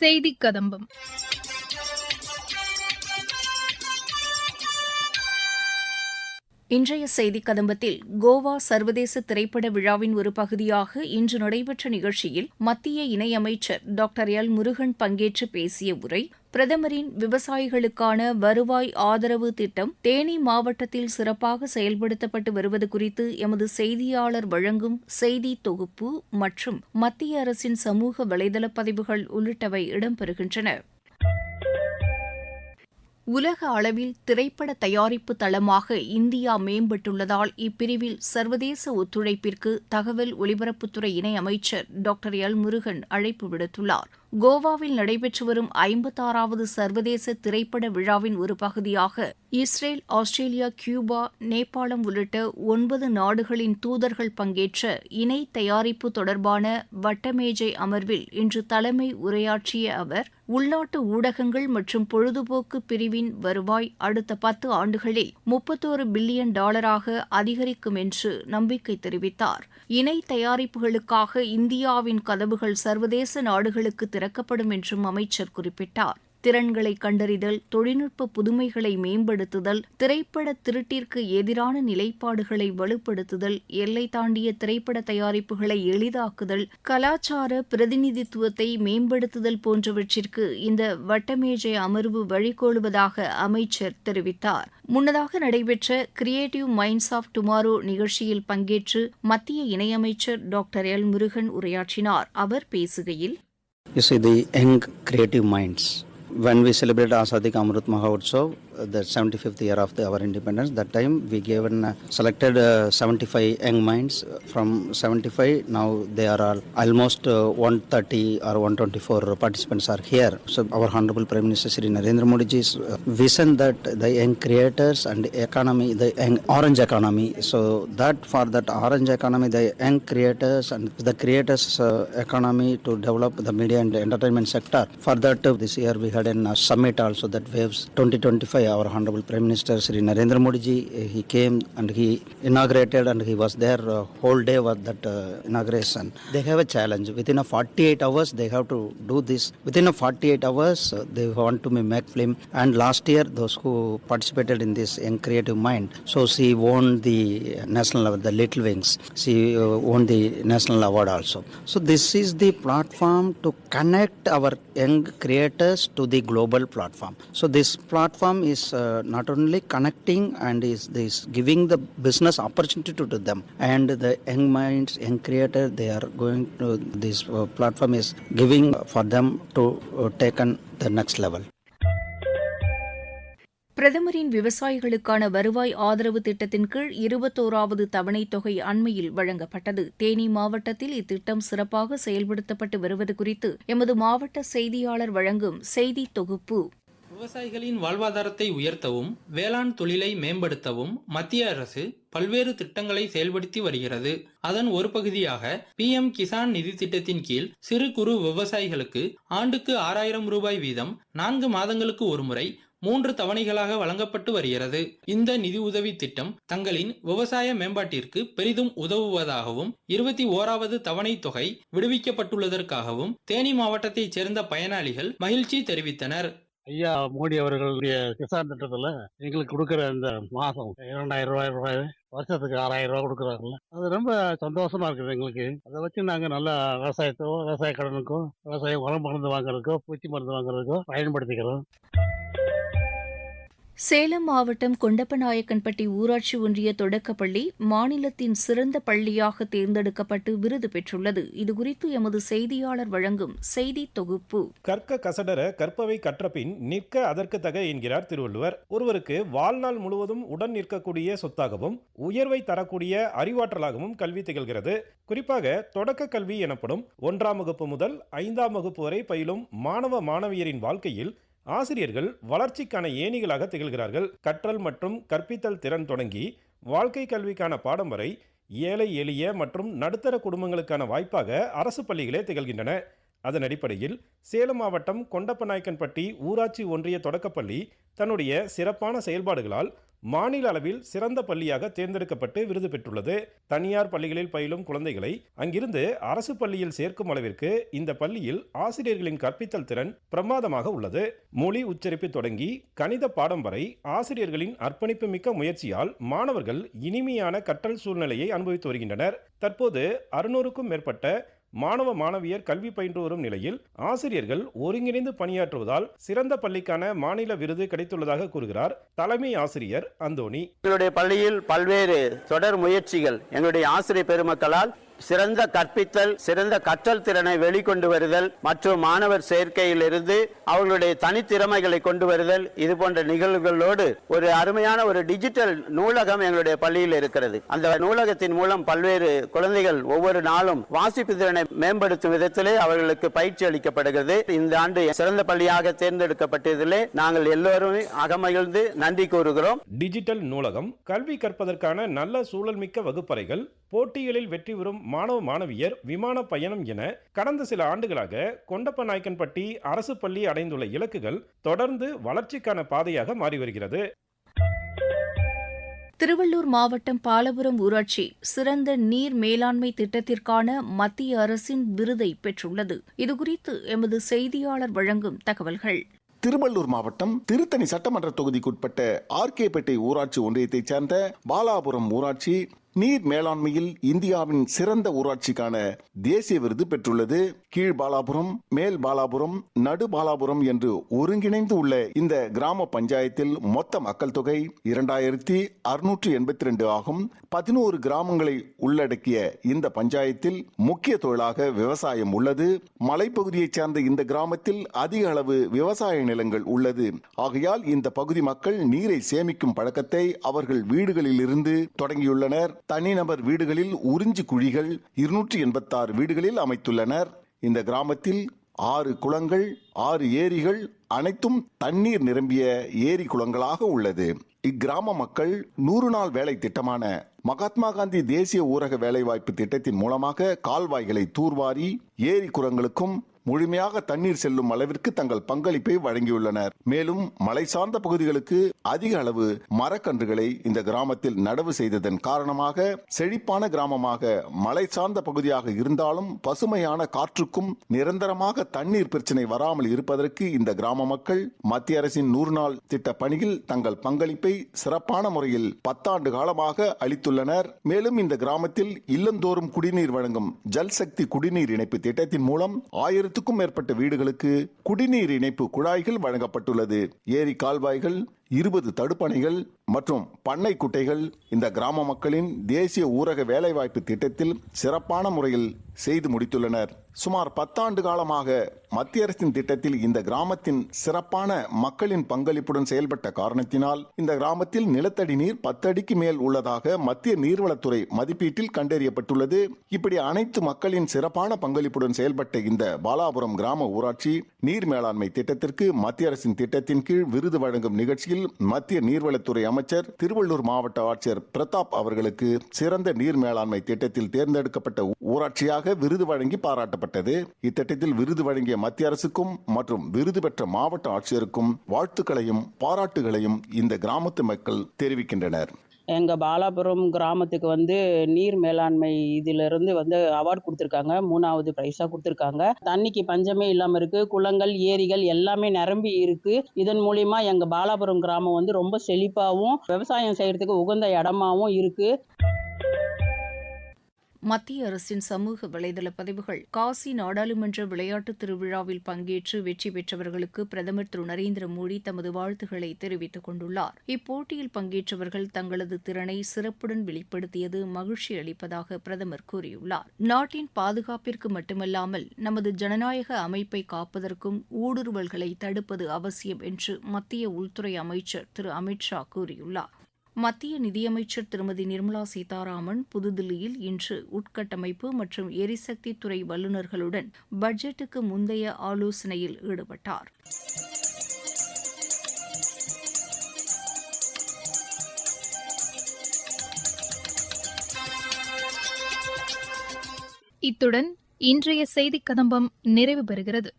செய்தி கதம்பம். இன்றைய செய்திக் கதம்பத்தில் கோவா சர்வதேச திரைப்பட விழாவின் ஒரு பகுதியாக இன்று நடைபெற்ற நிகழ்ச்சியில் மத்திய இணையமைச்சர் டாக்டர் எல் முருகன் பங்கேற்று பேசிய உரை பிரதமரின் விவசாயிகளுக்கான வருவாய் ஆதரவு திட்டம் தேனி மாவட்டத்தில் சிறப்பாக செயல்படுத்தப்பட்டு வருவது குறித்து எமது செய்தியாளர் வழங்கும் செய்தி தொகுப்பு மற்றும் மத்திய அரசின் சமூக வலைதள பதிவுகள் உள்ளிட்டவை இடம்பெறுகின்றன. உலக அளவில் திரைப்பட தயாரிப்பு தளமாக இந்தியா மேம்பட்டுள்ளதால் இப்பிரிவில் சர்வதேச ஒத்துழைப்பிற்கு தகவல் ஒலிபரப்புத்துறை இணையமைச்சர் டாக்டர் எல் முருகன் அழைப்பு விடுத்துள்ளார். கோவாவில் நடைபெற்று வரும் ஐம்பத்தாறாவது சர்வதேச திரைப்பட விழாவின் ஒரு பகுதியாக இஸ்ரேல் ஆஸ்திரேலியா கியூபா நேபாளம் உள்ளிட்ட ஒன்பது நாடுகளின் தூதர்கள் பங்கேற்ற இணை தயாரிப்பு தொடர்பான வட்டமேஜை அமர்வில் இன்று தலைமை உரையாற்றிய அவர் உள்நாட்டு ஊடகங்கள் மற்றும் பொழுதுபோக்கு பிரிவின் வருவாய் அடுத்த பத்து ஆண்டுகளில் முப்பத்தோரு பில்லியன் டாலராக அதிகரிக்கும் என்று நம்பிக்கை தெரிவித்தார். இணை தயாரிப்புகளுக்காக இந்தியாவின் கதவுகள் சர்வதேச நாடுகளுக்கு திறக்கப்படும் என்றும் அமைச்சர் குறிப்பிட்டார். திறன்களை கண்டறிதல் தொழில்நுட்ப புதுமைகளை மேம்படுத்துதல் திரைப்பட திருட்டிற்கு எதிரான நிலைப்பாடுகளை வலுப்படுத்துதல் எல்லை தாண்டிய திரைப்பட தயாரிப்புகளை எளிதாக்குதல் கலாச்சார பிரதிநிதித்துவத்தை மேம்படுத்துதல் போன்றவற்றிற்கு இந்த வட்டமேஜை அமர்வு வழிகோலுவதாக அமைச்சர் தெரிவித்தார். முன்னதாக நடைபெற்ற கிரியேட்டிவ் மைண்ட்ஸ் ஆஃப் டுமாரோ நிகழ்ச்சியில் பங்கேற்று மத்திய இணையமைச்சர் டாக்டர் எல் முருகன் உரையாற்றினார். அவர் பேசுகையில் You see, the young creative minds. When we celebrate Asadik Amrut Mahotsav, the 75th year of the, our independence, that time we given uh, selected uh, 75 young minds from 75. Now they are all almost uh, 130 or 124 participants are here. So our Honorable Prime Minister Sri Narendra Modiji's uh, vision that the young creators and economy, the young orange economy. So that for that orange economy, the young creators and the creators uh, economy to develop the media and entertainment sector. For that, uh, this year we had a uh, summit also that waves 2025. Our Honorable Prime Minister Sri Narendra Modi ji, uh, he came and he inaugurated and he was there uh, whole day was that uh, inauguration. They have a challenge within a 48 hours. They have to do this within a 48 hours. Uh, they want to make film. And last year, those who participated in this in creative mind, so she won the national award, the Little Wings. She uh, won the national award also. So this is the platform to connect our young creators to the global platform. So this platform is uh, not only connecting and is this giving the business opportunity to, to them and the young minds, young creator, they are going to this uh, platform is giving for them to uh, take on the next level. பிரதமரின் விவசாயிகளுக்கான வருவாய் ஆதரவு திட்டத்தின் கீழ் இருபத்தோராவது தவணைத் தொகை அண்மையில் வழங்கப்பட்டது தேனி மாவட்டத்தில் இத்திட்டம் சிறப்பாக செயல்படுத்தப்பட்டு வருவது குறித்து எமது மாவட்ட செய்தியாளர் வழங்கும் செய்தி தொகுப்பு விவசாயிகளின் வாழ்வாதாரத்தை உயர்த்தவும் வேளாண் தொழிலை மேம்படுத்தவும் மத்திய அரசு பல்வேறு திட்டங்களை செயல்படுத்தி வருகிறது. அதன் ஒரு பகுதியாக பி எம் கிசான் நிதி திட்டத்தின் கீழ் சிறு குறு விவசாயிகளுக்கு ஆண்டுக்கு ஆறாயிரம் ரூபாய் வீதம் நான்கு மாதங்களுக்கு ஒருமுறை மூன்று தவணைகளாக வழங்கப்பட்டு வருகிறது. இந்த நிதி உதவி திட்டம் தங்களின் விவசாய மேம்பாட்டிற்கு பெரிதும் உதவுவதாகவும் இருபத்தி ஓராவது தவணை தொகை விடுவிக்கப்பட்டுள்ளதற்காகவும் தேனி மாவட்டத்தைச் சேர்ந்த பயனாளிகள் மகிழ்ச்சி தெரிவித்தனர். ஐயா மோடி அவர்களுடைய கிசான் திட்டத்தில் எங்களுக்கு கொடுக்குற இந்த மாதம் இரண்டாயிரம் ரூபாய் ரூபாய் வருஷத்துக்கு ஆறாயிரம் ரூபாய் கொடுக்குறாங்கல்ல. அது ரொம்ப சந்தோஷமா இருக்குது எங்களுக்கு. அதை வச்சு நாங்கள் நல்லா விவசாயத்தோ விவசாய கடனுக்கோ விவசாய உரம் மருந்து வாங்குறதுக்கோ பூச்சி மருந்து வாங்குறதுக்கோ பயன்படுத்திக்கிறோம். சேலம் மாவட்டம் கொண்டப்பநாயக்கன்பட்டி ஊராட்சி ஒன்றிய தொடக்கப்பள்ளி மாநிலத்தின் சிறந்த பள்ளியாக தேர்ந்தெடுக்கப்பட்டு விருது பெற்றுள்ளது. இதுகுறித்து எமது செய்தியாளர் வழங்கும் செய்தி தொகுப்பு. கற்க கசடர கற்பவை கற்றபின் நிற்க அதற்கு தக என்கிறார் திருவள்ளுவர். ஒருவருக்கு வாழ்நாள் முழுவதும் உடன் நிற்கக்கூடிய சொத்தாகவும் உயர்வை தரக்கூடிய அறிவாற்றலாகவும் கல்வி திகழ்கிறது. குறிப்பாக தொடக்க கல்வி எனப்படும் ஒன்றாம் வகுப்பு முதல் ஐந்தாம் வகுப்பு வரை பயிலும் மாணவ மாணவியரின் வாழ்க்கையில் ஆசிரியர்கள் வளர்ச்சிக்கான ஏணிகளாக திகழ்கிறார்கள். கற்றல் மற்றும் கற்பித்தல் திறன் தொடங்கி வாழ்க்கை கல்விக்கான பாடம் வரை ஏழை எளிய மற்றும் நடுத்தர குடும்பங்களுக்கான வாய்ப்பாக அரசு பள்ளிகளே திகழ்கின்றன. அதன் அடிப்படையில் சேலம் மாவட்டம் கொண்டப்பநாயக்கன்பட்டி ஊராட்சி ஒன்றிய தொடக்கப்பள்ளி தன்னுடைய சிறப்பான செயல்பாடுகளால் மாநில அளவில் சிறந்த பள்ளியாக தேர்ந்தெடுக்கப்பட்டு விருது பெற்றுள்ளது. தனியார் பள்ளிகளில் பயிலும் குழந்தைகளை அங்கிருந்து அரசு பள்ளியில் சேர்க்கும் அளவிற்கு இந்த பள்ளியில் ஆசிரியர்களின் கற்பித்தல் திறன் பிரமாதமாக உள்ளது. மொழி உச்சரிப்பு தொடங்கி கணித பாடம் வரை ஆசிரியர்களின் அர்ப்பணிப்பு மிக்க முயற்சியால் மாணவர்கள் இனிமையான கற்றல் சூழ்நிலையை அனுபவித்து வருகின்றனர். தற்போது அறுநூறுக்கும் மேற்பட்ட மாணவ மாணவியர் கல்வி பயின்று வரும் நிலையில் ஆசிரியர்கள் ஒருங்கிணைந்து பணியாற்றுவதால் சிறந்த பள்ளிக்கான மாநில விருது கிடைத்துள்ளதாக கூறுகிறார் தலைமை ஆசிரியர் அந்தோணி. எங்களுடைய பள்ளியில் பல்வேறு தொடர் முயற்சிகள் எங்களுடைய ஆசிரியர் பெருமக்களால் சிறந்த கற்பித்தல் சிறந்த கற்றல் திறனை வெளிக்கொண்டு வருதல் மற்றும் மாணவர் சேர்க்கையிலிருந்து அவர்களுடைய தனித்திறமைகளை கொண்டு வருதல். இது போன்ற நிகழ்வுகளோடு ஒரு அருமையான ஒரு டிஜிட்டல் நூலகம் எங்களுடைய பள்ளியில் இருக்கிறது. அந்த நூலகத்தின் மூலம் பல்வேறு குழந்தைகள் ஒவ்வொரு நாளும் வாசிப்பு திறனை மேம்படுத்தும் விதத்திலே அவர்களுக்கு பயிற்சி அளிக்கப்படுகிறது. இந்த ஆண்டு சிறந்த பள்ளியாக தேர்ந்தெடுக்கப்பட்டதிலே நாங்கள் எல்லோரும் அகமகிழ்ந்து நன்றி கூறுகிறோம். டிஜிட்டல் நூலகம் கல்வி கற்பதற்கான நல்ல சூழல் மிக்க வகுப்பறைகள் போட்டிகளில் வெற்றி பெறும் மாணவ மாணவியர் விமான பயணம் என கடந்த சில ஆண்டுகளாக கொண்டப்பநாயக்கன்பட்டி அரசு பள்ளி அடைந்துள்ள இலக்குகள் தொடர்ந்து வளர்ச்சிக்கான பாதையாக மாறி வருகிறது. திருவள்ளூர் மாவட்டம் பாலபுரம் ஊராட்சி சிறந்த நீர் மேலாண்மை திட்டத்திற்கான மத்திய அரசின் விருதை பெற்றுள்ளது. இதுகுறித்து எமது செய்தியாளர் வழங்கும் தகவல்கள். திருவள்ளூர் மாவட்டம் திருத்தணி சட்டமன்ற தொகுதிக்குட்பட்ட ஆர்கேபேட்டை ஊராட்சி ஒன்றியத்தைச் சேர்ந்த பாலாபுரம் ஊராட்சி நீர் மேலாண்மையில் இந்தியாவின் சிறந்த ஊராட்சிக்கான தேசிய விருது பெற்றுள்ளது. கீழ் பாலாபுரம் மேல் பாலாபுரம் நடு பாலாபுரம் என்று ஒருங்கிணைந்து உள்ள இந்த கிராம பஞ்சாயத்தில் மொத்த மக்கள் தொகை இரண்டாயிரத்தி அறுநூற்று எண்பத்தி ரெண்டு ஆகும். பதினோரு கிராமங்களை உள்ளடக்கிய இந்த பஞ்சாயத்தில் முக்கிய தொழிலாக விவசாயம் உள்ளது. மலைப்பகுதியைச் சேர்ந்த இந்த கிராமத்தில் அதிக அளவு விவசாய நிலங்கள் உள்ளது. ஆகையால் இந்த பகுதி மக்கள் நீரை சேமிக்கும் பழக்கத்தை அவர்கள் வீடுகளில் இருந்து தொடங்கியுள்ளனர். தனிநபர் வீடுகளில் உறிஞ்சி குழிகள் இருநூற்றி எண்பத்தாறு வீடுகளில் அமைத்துள்ளனர். இந்த கிராமத்தில் ஆறு குளங்கள் ஆறு ஏரிகள் அனைத்தும் தண்ணீர் நிரம்பிய ஏரி குளங்களாக உள்ளது. இக்கிராம மக்கள் நூறு நாள் வேலை திட்டமான மகாத்மா காந்தி தேசிய ஊரக வேலைவாய்ப்பு திட்டத்தின் மூலமாக கால்வாய்களை தூர்வாரி ஏரி குளங்களுக்கும் முழுமையாக தண்ணீர் செல்லும் அளவிற்கு தங்கள் பங்களிப்பை வழங்கியுள்ளனர். மேலும் மலை சார்ந்த பகுதிகளுக்கு அதிக அளவு மரக்கன்றுகளை இந்த கிராமத்தில் நடவு செய்ததன் காரணமாக செழிப்பான கிராமமாக மலை சார்ந்த பகுதியாக இருந்தாலும் பசுமையான காற்றுக்கும் நிரந்தரமாக தண்ணீர் பிரச்சனை வராமல் இருப்பதற்கு இந்த கிராம மக்கள் மத்திய அரசின் நூறு நாள் திட்ட பணியில் தங்கள் பங்களிப்பை சிறப்பான முறையில் பத்தாண்டு காலமாக அளித்துள்ளனர். மேலும் இந்த கிராமத்தில் இல்லந்தோறும் குடிநீர் வழங்கும் ஜல்சக்தி குடிநீர் இணைப்பு திட்டத்தின் மூலம் ஆயிரத்துக்கும் மேற்பட்ட வீடுகளுக்கு குடிநீர் இணைப்பு குழாய்கள் வழங்கப்பட்டுள்ளது. ஏரி கால்வாய்கள் இருபது தடுப்பணைகள் மற்றும் பண்ணை குட்டைகள் இந்த கிராம மக்களின் தேசிய ஊரக வேலைவாய்ப்பு திட்டத்தில் சிறப்பான முறையில் செய்து முடித்துள்ளனர். சுமார் பத்தாண்டு காலமாக மத்திய அரசின் திட்டத்தில் இந்த கிராமத்தின் சிறப்பான மக்களின் பங்களிப்புடன் செயல்பட்ட காரணத்தினால் இந்த கிராமத்தில் நிலத்தடி நீர் பத்தடிக்கு மேல் உள்ளதாக மத்திய நீர்வளத்துறை மதிப்பீட்டில் கண்டறியப்பட்டுள்ளது. இப்படி அனைத்து மக்களின் சிறப்பான பங்களிப்புடன் செயல்பட்ட இந்த பாலாபுரம் கிராம ஊராட்சி நீர் மேலாண்மை திட்டத்திற்கு மத்திய அரசின் திட்டத்தின் கீழ் விருது வழங்கும் நிகழ்ச்சியில் மத்திய நீர்வளத்துறை அமைச்சர் திருவள்ளூர் மாவட்ட ஆட்சியர் பிரதாப் அவர்களுக்கு சிறந்த நீர் மேலாண்மை திட்டத்தில் தேர்ந்தெடுக்கப்பட்ட ஊராட்சியாக விருது வழங்கி பாராட்டப்பட்டது. இத்திட்டத்தில் விருது வழங்கிய மத்திய அரசுக்கும் மற்றும் விருது பெற்ற மாவட்ட ஆட்சியருக்கும் வாழ்த்துக்களையும் பாராட்டுகளையும் இந்த கிராமத்து மக்கள் தெரிவிக்கின்றனர். எங்கள் பாலாபுரம் கிராமத்துக்கு வந்து நீர் மேலாண்மை இதிலிருந்து வந்து அவார்டு கொடுத்துருக்காங்க. மூணாவது ப்ரைஸாக கொடுத்துருக்காங்க. தண்ணிக்கு பஞ்சமே இல்லாமல் இருக்குது குளங்கள் ஏரிகள் எல்லாமே நிரம்பி இருக்குது இதன் மூலிமா எங்கள் பாலாபுரம் கிராமம் வந்து ரொம்ப செழிப்பாகவும் விவசாயம் செய்கிறதுக்கு உகந்த இடமாவும் இருக்குது மத்திய அரசின் சமூக வலைதள பதிவுகள். காசி நாடாளுமன்ற விளையாட்டுத் திருவிழாவில் பங்கேற்று வெற்றி பெற்றவர்களுக்கு பிரதமர் திரு. நரேந்திர மோடி தமது வாழ்த்துக்களை தெரிவித்துக் கொண்டுள்ளார். இப்போட்டியில் பங்கேற்றவர்கள் தங்களது திறனை சிறப்புடன் வெளிப்படுத்தியது மகிழ்ச்சி அளிப்பதாக பிரதமர் கூறியுள்ளார். நாட்டின் பாதுகாப்பிற்கு மட்டுமல்லாமல் நமது ஜனநாயக அமைப்பை காப்பதற்கும் ஊடுருவல்களை தடுப்பது அவசியம் என்று மத்திய உள்துறை அமைச்சர் திரு. அமித் ஷா கூறியுள்ளார். மத்திய நிதியமைச்சர் திருமதி நிர்மலா சீதாராமன் புதுதில்லியில் இன்று உட்கட்டமைப்பு மற்றும் எரிசக்தி துறை வல்லுநர்களுடன் பட்ஜெட்டுக்கு முந்தைய ஆலோசனையில் ஈடுபட்டார். இத்துடன் இன்றைய செய்திக் கதம்பம் நிறைவு பெறுகிறது.